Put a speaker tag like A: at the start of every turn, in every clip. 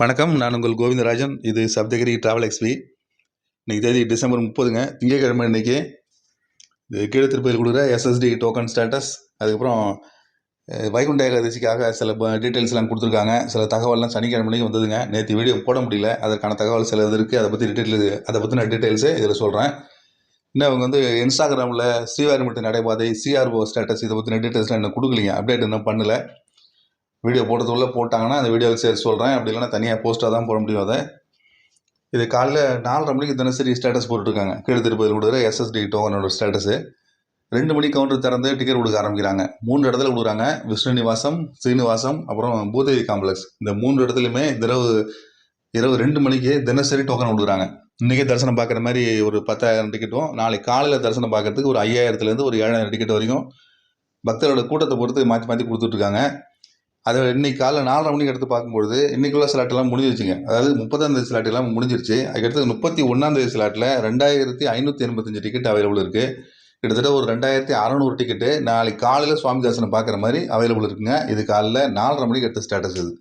A: வணக்கம் நான் உங்கள் கோவிந்தராஜன். இது சப்தகிரி ட்ராவல் எக்ஸ்பி இன்றைக்கி தேதி டிசம்பர் முப்பதுங்க. திங்கட்கிழமை இன்னைக்கு. இது கீழே திருப்பதியில் கொடுக்குற எஸ்எஸ்டி டோக்கன் ஸ்டேட்டஸ் அதுக்கப்புறம் வைகுண்ட ஏகாதசிக்காக சில டீட்டெயில்ஸ்லாம் கொடுத்துருக்காங்க. சில தகவல்லாம் சனிக்கிழமைக்கு வந்ததுங்க. நேற்று வீடியோ போட முடியல. அதற்கான தகவல் சில இது இருக்குது அதை பற்றி டீட்டெயில் அதை பற்றின டீட்டெயில்ஸு இதில் சொல்கிறேன் இன்னும் அவங்க வந்து இன்ஸ்டாகிராமில் ஸ்ரீவாரிமட்டு நடைபாதை சிஆர்ஓ ஸ்டேட்டஸ் இதை பற்றின டீட்டெயில்ஸ்லாம் இன்னும் கொடுக்கலீங்க. அப்டேட் இன்னும் பண்ணல. வீடியோ போடுறதுக்குள்ளே போட்டாங்கன்னா அந்த வீடியோவில் சேர்த்து சொல்கிறேன். அப்படி இல்லைன்னா தனியாக போஸ்ட்டாக தான் போட முடியும் அதை. இது காலையில் நாலரை மணிக்கு தினசரி ஸ்டேட்டஸ் போட்டுருக்காங்க கீழே திருப்பதியில் கொடுக்குற எஸ்எஸ்டி டோக்கனோட ஸ்டேட்டஸு. ரெண்டு மணி கவுண்டர் திறந்து டிக்கெட் கொடுக்க ஆரம்பிக்கிறாங்க. மூன்று இடத்துல கொடுக்குறாங்க. விஷ்ணு நிவாசம் ஸ்ரீனிவாசம் அப்புறம் பூதேவி காம்ப்ளெக்ஸ். இந்த மூன்று இடத்துலையுமே இரவு இரவு ரெண்டு மணிக்கு தினசரி டோக்கன் கொடுக்குறாங்க. இன்றைக்கே தரிசனம் பார்க்குற மாதிரி ஒரு பத்தாயிரம் டிக்கெட்டும் நாளைக்கு காலையில் தரிசனம் பார்க்கறதுக்கு ஒரு ஐயாயிரத்துலேருந்து ஒரு ஏழாயிரம் டிக்கெட் வரைக்கும் பக்தர்களோட கூட்டத்தை பொறுத்து மாற்றி மாற்றி கொடுத்துட்ருக்காங்க. அது இன்னைக்கு காலைல நாலரை மணிக்கு எடுத்து பார்க்கும்பொழுது இன்னைக்குள்ள ஸ்லாட் முடிஞ்சிருச்சுங்க அதாவது முப்பத்தாந்தேதி தேதி ஸ்லாட் முடிஞ்சிருச்சு. அதுக்கடுத்து முப்பத்தி ஒன்றாம் தேதி ஸ்லாட்டில் ரெண்டாயிரத்தி ஐநூற்றி எண்பத்தஞ்சு டிக்கெட் அவைலபிள் இருக்குது கிட்டத்தட்ட ஒரு ரெண்டாயிரத்தி அறநூறு டிக்கெட்டு நாளைக்கு காலையில் சுவாமி தரிசனம் பார்க்குற மாதிரி அவைலபிள் இருக்குங்க. இது காலைல நாலரை மணிக்கு எடுத்த ஸ்டேட்டஸ் இது.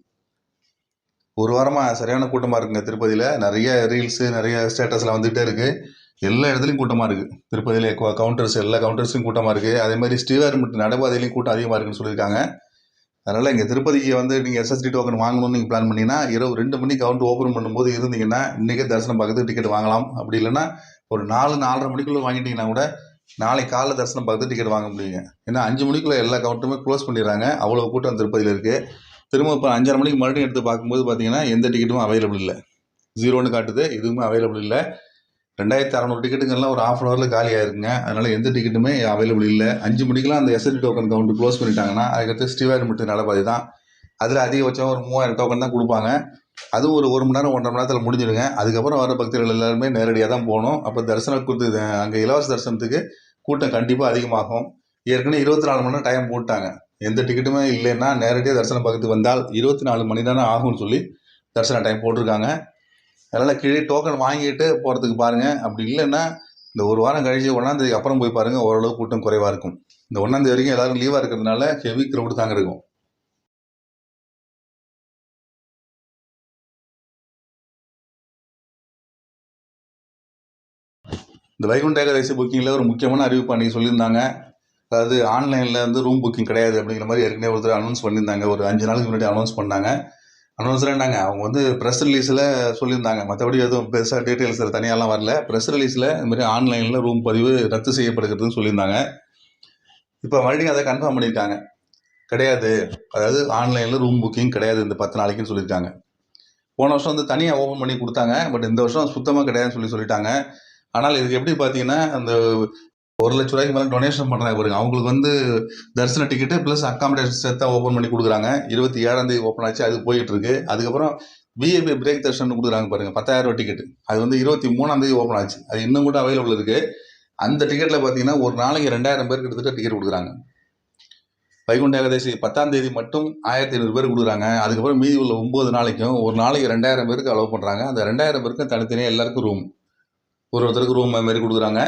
A: ஒரு வாரமாக சரியான கூட்டமாக இருக்குங்க திருப்பதியில். நிறைய ரீல்ஸு நிறைய ஸ்டேட்டஸ்லாம் வந்துகிட்டே இருக்குது எல்லா இடத்துலையும் கூட்டமாக இருக்குது திருப்பதியில் கவுண்டர்ஸ் எல்லா கவுண்டர்ஸும் கூட்டமாக இருக்குது அதே மாதிரி ஸ்ரீவாரிமட்டு நடைபாதையிலையும் கூட்டம் அதிகமாக இருக்குன்னு சொல்லியிருக்காங்க. அதனால் இங்கே திருப்பதிக்கு வந்து நீங்கள் எஸ்எஸ்டி டோக்கன் வாங்கணும்னு நீங்கள் பிளான் பண்ணிங்கன்னா இரவு ரெண்டு மணிக்கு கவுண்ட் ஓப்பன் பண்ணும்போது இருந்தீங்கன்னா இன்றைக்கே தரிசனம் பார்க்கறதுக்கு டிக்கெட் வாங்கலாம். அப்படி இல்லைன்னா ஒரு நாலு நாலரை மணிக்குள்ளே வாங்கிட்டீங்கன்னா கூட நாளைக்கு காலைல தரிசனம் பார்த்து டிக்கெட் வாங்க முடியுங்க. ஏன்னா அஞ்சு மணிக்குள்ளே எல்லா கவுண்ட்டுமே க்ளோஸ் பண்ணிடுறாங்க. அவ்வளோ கூட்டம் திருப்பதியில் இருக்குது திரும்ப இப்போ அஞ்சரை மணிக்கு மறுபடியும் எடுத்து பார்க்கும்போது பார்த்தீங்கன்னா எந்த டிக்கெட்டும் அவைலபிள் இல்லை. ஜீரோன்னு காட்டுது. எதுவுமே அவைலபிள் இல்லை. ரெண்டாயிரத்தி அறநூறு டிக்கெட்டுங்கெல்லாம் ஒரு ஆஃப் அன் ஹவரில் காலி ஆயிருக்குங்க அதனால் எந்த டிக்கெட்டுமே அவைலபிள் இல்லை. அஞ்சு மணிக்கெலாம் அந்த எஸ்என்டி டோக்கன் கவுண்ட் க்ளோஸ் பண்ணிட்டாங்கன்னா அதுக்கடுத்து ஸ்ரீவாரிமட்டு நடைபாதை தான் அதில் அதிகபட்சம் ஒரு மூவாயிரம் டோக்கன் தான் கொடுப்பாங்க. அதுவும் ஒரு ஒரு மணி நேரம் ஒன்றரை மணி நேரத்தில் முடிஞ்சிடுங்க. அதுக்கப்புறம் வர பக்தர்கள் எல்லாருமே நேரடியாக தான் போகணும். அப்போ தரிசனம் கொடுத்து அங்கே இலவச தரிசனத்துக்கு கூட்டம் கண்டிப்பாக அதிகமாகும். ஏற்கனவே இருபத்தி நாலு மணி நேரம் டைம் போட்டாங்க. எந்த டிக்கெட்டுமே இல்லைன்னா நேரடியாக தரிசனம் பக்கத்துக்கு வந்தால் இருபத்தி நாலு மணி நேரம் ஆகும்னு சொல்லி தரிசன டைம் போட்டிருக்காங்க. அதனால் கீழே டோக்கன் வாங்கிட்டு போகிறதுக்கு பாருங்கள் அப்படி இல்லைன்னா இந்த ஒரு வாரம் கழிச்சு ஒன்றாந்தேதிக்கு அப்புறம் போய் பாருங்கள் ஓரளவு கூட்டம் குறைவாக இருக்கும். இந்த ஒன்றாந்தேதி வரைக்கும் எல்லோரும் லீவாக இருக்கிறதுனால ஹெவி க்ரௌடு தாங்க இருக்கும். இந்த வைகுண்ட ஏகாதசி புக்கிங்கில் ஒரு முக்கியமான அறிவிப்பு அன்றைக்கி சொல்லியிருந்தாங்க. அதாவது ஆன்லைனில் வந்து ரூம் புக்கிங் கிடையாது அப்படிங்கிற மாதிரி ஏற்கனவே ஒருத்தர் அனௌன்ஸ் பண்ணியிருந்தாங்க. ஒரு அஞ்சு நாளுக்கு முன்னாடி அனௌன்ஸ் பண்ணாங்க. அனௌன்ஸ்லாண்டாங்க அவங்க வந்து ப்ரெஸ் ரிலீஸில் சொல்லியிருந்தாங்க. மற்றபடி எதுவும் பெருசாக டீட்டெயில்ஸ் தனியாலாம் வரல. ப்ரெஸ் ரிலீஸில் இந்த மாதிரி ஆன்லைனில் ரூம் பதிவு ரத்து செய்யப்படுகிறதுன்னு சொல்லியிருந்தாங்க. இப்போ மறுபடியும் அதை கன்ஃபார்ம் பண்ணியிருக்காங்க. கிடையாது. அதாவது ஆன்லைனில் ரூம் புக்கிங் கிடையாது இந்த பத்து நாளைக்குன்னு சொல்லியிருக்காங்க. போன வருஷம் வந்து தனியாக ஓப்பன் பண்ணி கொடுத்தாங்க. பட் இந்த வருஷம் சுத்தமாக கிடையாதுன்னு சொல்லி சொல்லிட்டாங்க. ஆனால் இதுக்கு எப்படி பார்த்தீங்கன்னா அந்த ஒரு லட்ச ரூபாய்க்கு மேலே டொனேஷன் பண்ணுறாங்க பாருங்க. அவங்களுக்கு வந்து தரிசன டிக்கெட்டு ப்ளஸ் அக்காமடேஷன் சேர்த்தா ஓப்பன் பண்ணி கொடுக்குறாங்க. இருபத்தி ஏழாம் தேதி ஓப்பன் ஆச்சு அது போயிட்டு இருக்கு. அதுக்கப்புறம் விஏபி பிரேக் தர்ஷன் கொடுக்குறாங்க பாருங்க. பத்தாயிரம் ரூபாய் டிக்கெட் அது வந்து இருபத்தி மூணாம் தேதி ஓப்பன் ஆச்சு. அது இன்னும் கூட அவைலபிள் இருக்கு. அந்த டிக்கெட்டில் பார்த்தீங்கன்னா ஒரு நாளைக்கு ரெண்டாயிரம் பேர் கிட்டத்தட்ட டிக்கெட் கொடுக்குறாங்க. வைகுண்ட ஏகாதசி பத்தாம் தேதி மட்டும் ஆயிரத்தி ஐநூறு பேர் கொடுக்குறாங்க. அதுக்கப்புறம் மீதி உள்ள ஒம்பது நாளைக்கும் ஒரு நாளைக்கு ரெண்டாயிரம் பேருக்கு அலோவ் பண்ணுறாங்க அந்த ரெண்டாயிரம் பேருக்கும் தனித்தனியாக எல்லாருக்கும் ரூம் ஒரு ஒருத்தருக்கு ரூம் மாதிரி கொடுக்குறாங்க.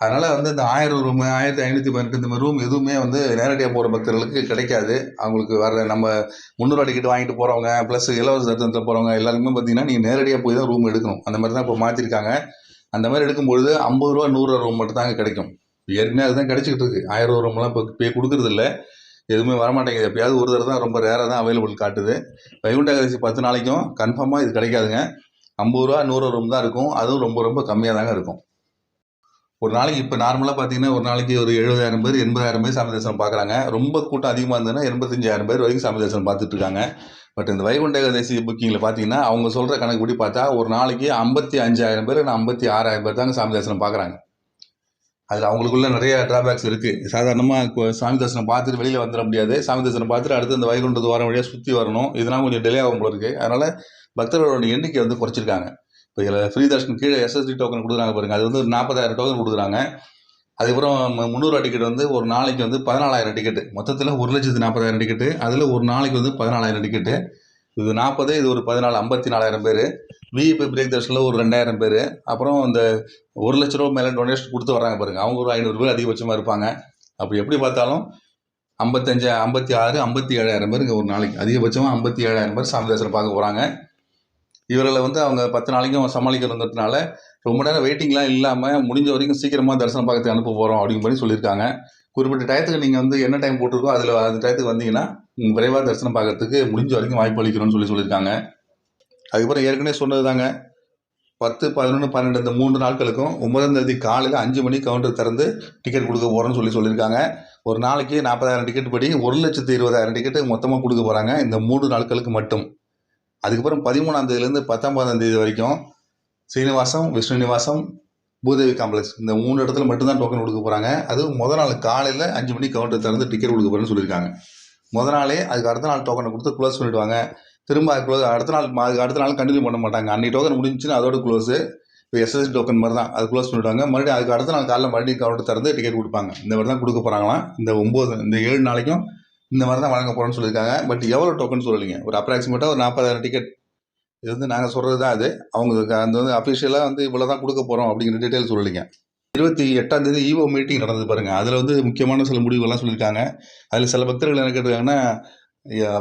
A: அதனால் வந்து இந்த ஆயிரம் ரூம் ஆயிரத்தி ஐநூற்றி பதினெட்டு இந்த மாதிரி ரூம் எதுவுமே வந்து நேரடியாக போகிற பக்தர்களுக்கு கிடைக்காது. அவங்களுக்கு வர நம்ம முந்நூறுவா டிக்கெட் வாங்கிட்டு போகிறவங்க ப்ளஸ் இலவச தரிசனத்தில் போகிறவங்க எல்லாருக்குமே பார்த்தீங்கன்னா நீங்கள் நேரடியாக போய் தான் ரூம் எடுக்கணும். அந்த மாதிரி தான் இப்போ மாற்றிருக்காங்க அந்த மாதிரி எடுக்கும்பொழுது ஐம்பது ரூபா நூறுரூவா ரூம் மட்டும் தாங்க கிடைக்கும். ஏற்கனவே அதுதான் கிடைச்சிக்கிட்டு இருக்கு. ஆயிரம் ரூபா ரூம்லாம் இப்போ பே கொடுக்குறது இல்லை. எதுவுமே வரமாட்டேங்குது. எப்பயாவது ஒரு தடவை தான் ரொம்ப ரேராக தான் அவைலபிள் காட்டுது. வைகுண்ட ஏகாதசி பத்து நாளைக்கும் கன்ஃபார்மாக இது கிடைக்காதுங்க. ஐம்பது ரூபா நூறுரூவா ரூம் தான் இருக்கும். அதுவும் ரொம்ப ரொம்ப கம்மியாக தாங்க இருக்கும். ஒரு நாளைக்கு இப்போ நார்மலாக பார்த்தீங்கன்னா ஒரு நாளைக்கு ஒரு எழுபதாயிரம் பேர் எண்பதாயிரம் பேர் சாமி தரிசனம் பார்க்குறாங்க ரொம்ப கூட்டம் அதிகமாக இருந்ததுன்னா எண்பத்தஞ்சாயிரம் பேர் வரைக்கும் சாமி தரிசனம் பார்த்துட்டு இருக்காங்க பட் இந்த வைகுண்ட ஏகாதசி புக்கிங்கில் பார்த்தீங்கன்னா அவங்க சொல்கிற கணக்குப்படி பார்த்தா ஒரு நாளைக்கு ஐம்பத்தி அஞ்சாயிரம் பேர் நான் ஐம்பத்தி ஆறாயிரம் பேர் தாங்க சாமி தரிசனம் பார்க்குறாங்க அதில் அவங்களுக்குள்ள நிறைய டிராபேக்ஸ் இருக்குது சாதாரணமாக சாமி தரிசனம் பார்த்துட்டு வெளியில் வந்துட முடியாது. சாமி தரிசனம் பார்த்துட்டு அடுத்து இந்த வைகுண்ட துவாரம் வழியாக சுற்றி வரணும். இதெல்லாம் கொஞ்சம் டிலே ஆகும் போல இருக்குது அதனால் பக்தர்களோட எண்ணிக்கை வந்து குறைச்சிருக்காங்க. இப்போ இதில் ஃப்ரீ தர்ஷன் கீழே எஸ்எஸ்டி டோக்கன் கொடுக்குறாங்க பாருங்க. அது வந்து ஒரு நாற்பதாயிரம் டோக்கன் கொடுக்குறாங்க. அதுக்கப்புறம் முந்நூறுவா டிக்கெட் வந்து ஒரு நாளைக்கு வந்து பதினாலாயிரம் டிக்கெட்டு மொத்தத்தில் ஒரு லட்சத்து நாற்பதாயிரம் டிக்கெட்டு அதில் ஒரு நாளைக்கு வந்து பதினாலாயிரம் டிக்கெட்டு இது நாற்பது இது ஒரு பதினாலு ஐம்பத்தி நாலாயிரம் பேர் விஇபி பிரேக் தர்ஷனில் ஒரு ரெண்டாயிரம் பேர். அப்புறம் இந்த ஒரு லட்ச ரூபா மேலே டொனேஷன் கொடுத்து வராங்க பாருங்கள் அவங்க ஒரு ஐநூறு பேர் அதிகபட்சமாக இருப்பாங்க. அப்படி எப்படி பார்த்தாலும் ஐம்பத்தஞ்சு ஐம்பத்தி ஆறு ஐம்பத்தி ஏழாயிரம் பேர் இங்கே ஒரு நாளைக்கு. அதிகபட்சமாக ஐம்பத்தி ஏழாயிரம் பேர் சாமி தரிசனம் பார்க்க போகிறாங்க இவர்களை வந்து அவங்க பத்து நாளைக்கும் சமாளிக்கிறதுனால ரொம்ப நேரம் வெயிட்டிங்லாம் இல்லாமல் முடிஞ்ச வரைக்கும் சீக்கிரமாக தரிசனம் பார்க்கறதுக்கு அனுப்ப போகிறோம் அப்படிங்கிற மாதிரி சொல்லியிருக்காங்க. குறிப்பிட்ட டயத்துக்கு நீங்கள் வந்து என்ன டைம் போட்டிருக்கோ அதில் அந்த டயத்துக்கு வந்தீங்கன்னா விரைவாக தரிசனம் பார்க்கறதுக்கு முடிஞ்ச வரைக்கும் வாய்ப்பு அளிக்கணும்னு சொல்லி சொல்லியிருக்காங்க. அதுக்கப்புறம் ஏற்கனவே சொன்னது தாங்க பத்து பதினொன்று பன்னெண்டு இந்த மூன்று நாட்களுக்கும் ஒன்பதாம் தேதி காலையில் அஞ்சு மணி கவுண்டர் திறந்து டிக்கெட் கொடுக்க போகிறோம்னு சொல்லி சொல்லியிருக்காங்க. ஒரு நாளைக்கு நாற்பதாயிரம் டிக்கெட் படி ஒரு லட்சத்து இருபதாயிரம் டிக்கெட்டு மொத்தமாக கொடுக்க போகிறாங்க இந்த மூன்று நாட்களுக்கு மட்டும். அதுக்கப்புறம் பதிமூணாம் தேதியிலேருந்து பத்தொன்பதாம் தேதி வரைக்கும் ஸ்ரீனிவாசம் விஷ்ணு நிவாசம் பூதேவி காம்ப்ளெக்ஸ் இந்த மூணு இடத்துல மட்டும்தான் டோக்கன் கொடுக்க போகிறாங்க அதுவும் முத நாள் காலையில் அஞ்சு மணி கவுண்டர் திறந்து டிக்கெட் கொடுக்க போகிறேன்னு சொல்லியிருக்காங்க. முத நாளே அதுக்கு அடுத்த நாள் டோக்கனை கொடுத்து க்ளோஸ் பண்ணிவிடுவாங்க திரும்ப அது க்ளோஸ் அடுத்த நாள் அதுக்கு அடுத்த நாள் கண்டினியூ பண்ண மாட்டாங்க. அன்றைக்கி டோக்கன் முடிஞ்சுன்னா அதோட க்ளோஸு இப்போ எஸ்எஸ்சி டோக்கன் மாதிரி தான். அது க்ளோஸ் பண்ணிவிடுவாங்க மறுபடியும் அதுக்கு அடுத்த நாள் காலையில் மறுபடியும் கவுண்டர் திறந்து டிக்கெட் கொடுப்பாங்க. இந்த மாதிரி தான் கொடுக்க போகிறாங்களாம் இந்த ஒம்பது இந்த ஏழு நாளைக்கும் இந்த மாதிரி தான் வழங்க போகிறோம்னு சொல்லியிருக்காங்க. பட் எவ்வளோ டோக்கன் சொல்லலைங்க? ஒரு அப்ராக்சிமேட்டாக ஒரு நாற்பதாயிரம் டிக்கெட் இது வந்து நாங்கள் சொல்கிறது தான் அது. அவங்களுக்கு அந்த வந்து அஃபிஷியலாக வந்து இவ்வளோ தான் கொடுக்க போகிறோம் அப்படிங்கிற டீட்டெயில் சொல்லலைங்க. இருபத்தி எட்டாம் தேதி ஈவோ மீட்டிங் நடந்தது பாருங்கள் அதில் வந்து முக்கியமான சில முடிவுகள்லாம் சொல்லியிருக்காங்க. அதில் சில பக்தர்கள் என்ன கேட்டிருக்காங்கன்னா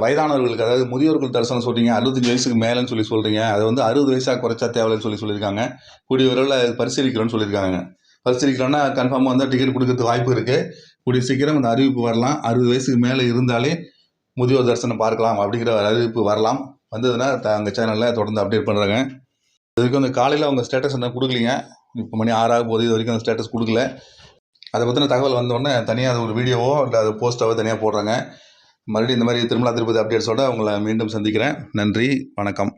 A: வயதானவர்களுக்கு அதாவது முதியோர்கள் தரிசனம் சொல்கிறீங்க அறுபத்தஞ்சு வயசுக்கு மேலேன்னு சொல்லி சொல்கிறீங்க அதை வந்து அறுபது வயசாக குறைச்சா தேவையில்லைன்னு சொல்லி சொல்லியிருக்காங்க. கூடிய விரைவில் அது பரிசீலிக்கிறோம்னு சொல்லியிருக்காங்க. பரிசீலிக்கிறோன்னா கன்ஃபார்மாக வந்து டிக்கெட் கொடுக்கறதுக்கு வாய்ப்பு இருக்குது கூடிய சீக்கிரம் இந்த அறிவிப்பு வரலாம். அறுபது வயசுக்கு மேலே இருந்தாலே முதியோர் தரிசனம் பார்க்கலாம் அப்படிங்கிற ஒரு அறிவிப்பு வரலாம். வந்ததுன்னா அந்த சேனலில் தொடர்ந்து அப்டேட் பண்ணுறாங்க இதுக்கு வந்து காலையில் அவங்க ஸ்டேட்டஸ் என்ன கொடுக்கலீங்க. இப்போ மணி ஆறாக போகுது. இது வரைக்கும் அந்த ஸ்டேட்டஸ் கொடுக்கல. அதை பற்றின தகவல் வந்தோடனே தனியாக அது ஒரு வீடியோவோ இல்லை அது போஸ்ட்டாவோ தனியாக போடுறாங்க. மறுபடியும் இந்த மாதிரி திருமலா திருப்பதி அப்டேட்ஸோட உங்களை மீண்டும் சந்திக்கிறேன். நன்றி. வணக்கம்.